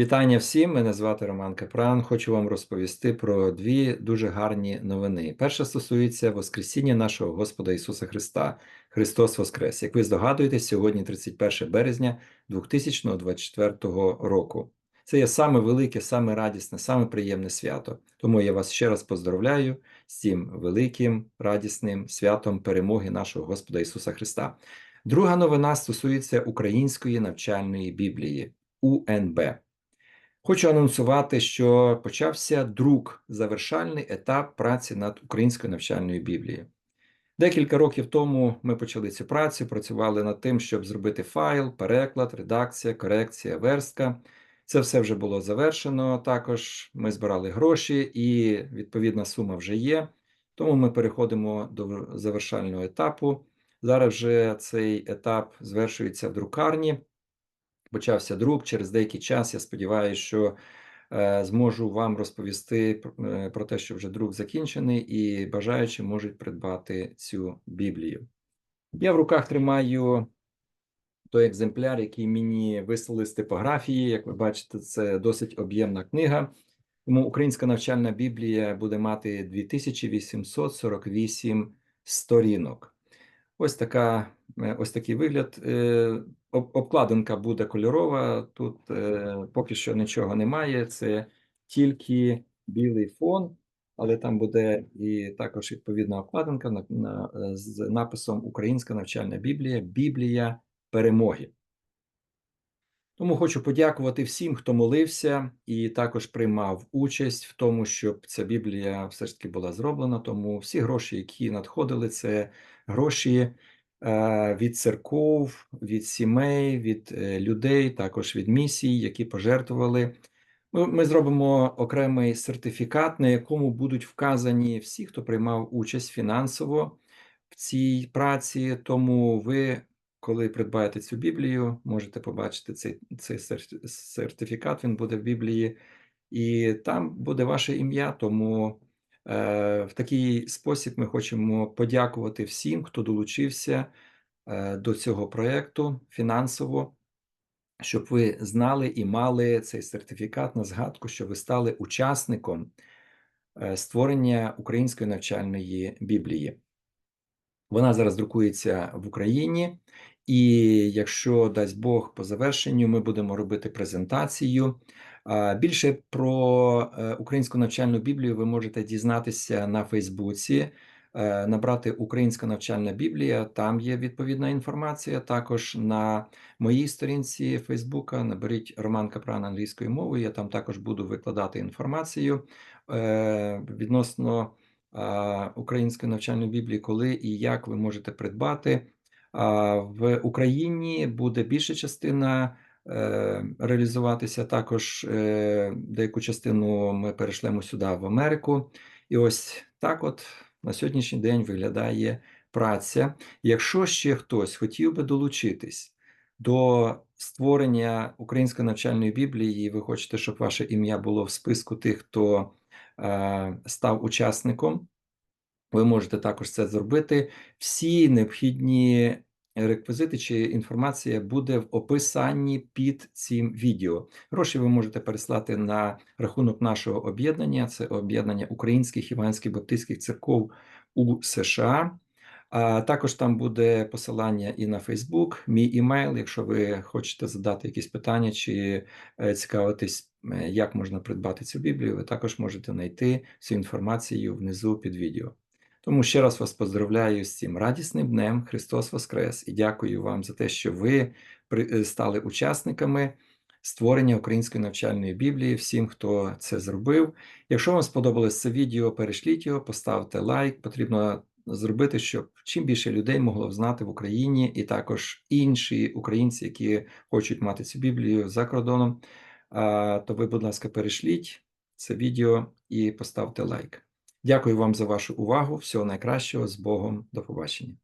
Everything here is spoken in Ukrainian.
Вітання всім! Мене звати Роман Капран. Хочу вам розповісти про дві дуже гарні новини. Перша стосується Воскресіння нашого Господа Ісуса Христа. Христос Воскрес! Як ви здогадуєтесь, сьогодні 31 березня 2024 року. Це є саме велике, саме радісне, саме приємне свято. Тому я вас ще раз поздравляю з цим великим радісним святом перемоги нашого Господа Ісуса Христа. Друга новина стосується української навчальної Біблії УНБ. Хочу анонсувати, що почався друк, завершальний етап праці над українською навчальною Біблією. Декілька років тому ми почали цю працю, працювали над тим, щоб зробити файл, переклад, редакція, корекція, верстка. Це все вже було завершено. Також ми збирали гроші, і відповідна сума вже є. Тому ми переходимо до завершального етапу. Зараз вже цей етап звершується в друкарні почався друк. Через деякий час я сподіваюся, що е, зможу вам розповісти е, про те, що вже друк закінчений, і бажаючі можуть придбати цю Біблію. Я в руках тримаю той екземпляр, який мені вислали з типографії. Як ви бачите, це досить об'ємна книга. Тому Українська навчальна Біблія буде мати 2848 сторінок. Ось така, е, ось такий вигляд. Е, обкладинка буде кольорова. Тут е, поки що нічого немає. Це тільки білий фон, але там буде і також відповідна обкладинка на, на, з написом Українська навчальна Біблія, Біблія перемоги. Тому хочу подякувати всім, хто молився і також приймав участь в тому, щоб ця Біблія все ж таки була зроблена. Тому всі гроші, які надходили, це гроші е, від церков, від сімей, від е, людей, також від місій, які пожертвували. Ми зробимо окремий сертифікат, на якому будуть вказані всі, хто приймав участь фінансово в цій праці. Тому ви коли придбаєте цю Біблію, можете побачити цей цей сертифікат, він буде в Біблії, і там буде ваше ім'я. Тому е, в такий спосіб ми хочемо подякувати всім, хто долучився е, до цього проєкту фінансово, щоб ви знали і мали цей сертифікат на згадку, що ви стали учасником е, створення української навчальної Біблії. Вона зараз друкується в Україні, і якщо дасть Бог по завершенню, ми будемо робити презентацію. Більше про е, українську навчальну біблію ви можете дізнатися на Фейсбуці, е, набрати Українська навчальна Біблія. Там є відповідна інформація. Також на моїй сторінці Фейсбука наберіть Роман Капран англійською мовою. Я там також буду викладати інформацію е, відносно української навчальної біблії, коли і як ви можете придбати. В Україні буде більша частина реалізуватися. Також е, деяку частину ми перейшлемо сюди в Америку. І ось так, от на сьогоднішній день виглядає праця. Якщо ще хтось хотів би долучитись до створення української навчальної біблії, і ви хочете, щоб ваше ім'я було в списку тих, хто Е, став учасником. Ви можете також це зробити. Всі необхідні реквізити чи інформація буде в описанні під цим відео. Гроші ви можете переслати на рахунок нашого об'єднання. Це об'єднання українських іванських баптистських церков у США. А також там буде посилання і на Фейсбук, мій імейл, якщо ви хочете задати якісь питання чи е, цікавитись, е, як можна придбати цю Біблію, ви також можете знайти всю інформацію внизу під відео. Тому ще раз вас поздравляю з цим радісним днем Христос Воскрес і дякую вам за те, що ви е, стали учасниками створення української навчальної Біблії, всім, хто це зробив. Якщо вам сподобалось це відео, перешліть його, поставте лайк. Потрібно зробити, щоб чим більше людей могло знати в Україні, і також інші українці, які хочуть мати цю Біблію за кордоном, то ви, будь ласка, перешліть це відео і поставте лайк. Дякую вам за вашу увагу. Всього найкращого з Богом. До побачення.